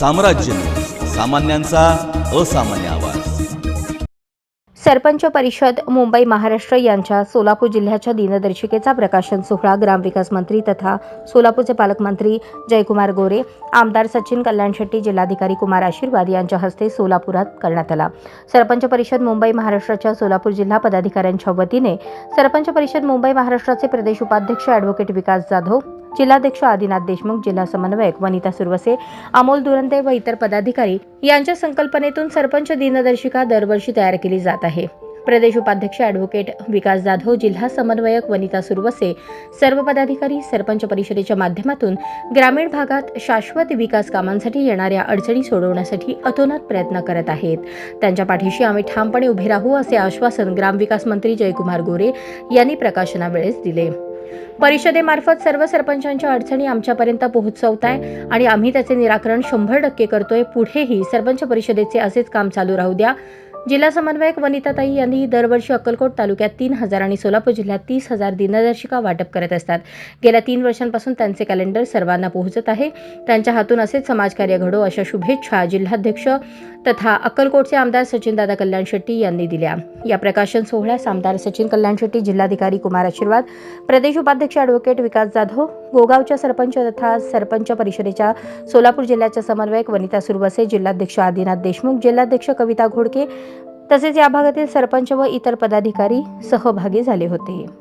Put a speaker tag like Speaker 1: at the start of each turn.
Speaker 1: साम्राज्य. सामान्यांचा असामान्य आवाज.
Speaker 2: सरपंच परिषद मुंबई महाराष्ट्र यांच्या सोलापूर जिल्ह्याच्या दिनदर्शिकेचा प्रकाशन सोहळा ग्रामविकास मंत्री तथा सोलापूरचे पालकमंत्री जयकुमार गोरे आमदार सचिन कल्याण शेट्टी जिल्हाधिकारी कुमार आशीर्वाद यांच्या हस्ते सोलापुरात करण्यात आला. सरपंच परिषद मुंबई महाराष्ट्राच्या सोलापूर जिल्हा पदाधिकाऱ्यांच्या वतीने सरपंच परिषद मुंबई महाराष्ट्राचे प्रदेश उपाध्यक्ष ॲडव्होकेट विकास जाधव जिल्हाध्यक्ष आदिनाथ देशमुख जिल्हा समन्वयक वनिता सुरवसे अमोल दुरंदे व इतर पदाधिकारी यांच्या संकल्पनेतून सरपंच दिनदर्शिका दरवर्षी तयार केली जात आहे. प्रदेश उपाध्यक्ष ॲडव्होकेट विकास जाधव जिल्हा समन्वयक वनिता सुरवसे सर्व पदाधिकारी सरपंच परिषदेच्या माध्यमातून ग्रामीण भागात शाश्वत विकास कामांसाठी येणाऱ्या अडचणी सोडवण्यासाठी अतोनात प्रयत्न करत आहेत. त्यांच्या पाठीशी आम्ही ठामपणे उभे राहू असे आश्वासन ग्रामविकास मंत्री जयकुमार गोरे यांनी प्रकाशनावेळेस दिले. परिषदेमार्फत सर्व सरपंचांच्या अडचणी आमच्यापर्यंत पोहोचवत आहे आणि आम्ही त्याचे निराकरण शंभर टक्के करतोय. पुढेही सरपंच परिषदेचे असेच काम चालू राहू द्या. जिल्हा समन्वयक वनिताताई यांनी दरवर्षी अक्कलकोट तालुक्यात तीन हजार आणि सोलापूर जिल्ह्यात तीस हजार दिनदर्शिका वाटप करत असतात. गेल्या तीन वर्षांपासून त्यांचे कॅलेंडर सर्वांना पोहोचत आहे. त्यांच्या हातून असेच समाजकार्य घडो अशा शुभेच्छा जिल्हाध्यक्ष तथा अक्कलकोटचे आमदार सचिनदादा कल्याण शेट्टी यांनी दिल्या. या प्रकाशन सोहळ्यास आमदार सचिन कल्याण शेट्टी जिल्हाधिकारी कुमार आशीर्वाद प्रदेश उपाध्यक्ष अॅडव्होकेट विकास जाधव गोगावच्या सरपंच तथा सरपंच परिषदेच्या सोलापूर जिल्ह्याच्या समन्वयक वनिता सुरवसे जिल्हाध्यक्ष आदिनाथ देशमुख जिल्हाध्यक्ष कविता घोडके तसेच या भागातील सरपंच व इतर पदाधिकारी सहभागी झाले होते.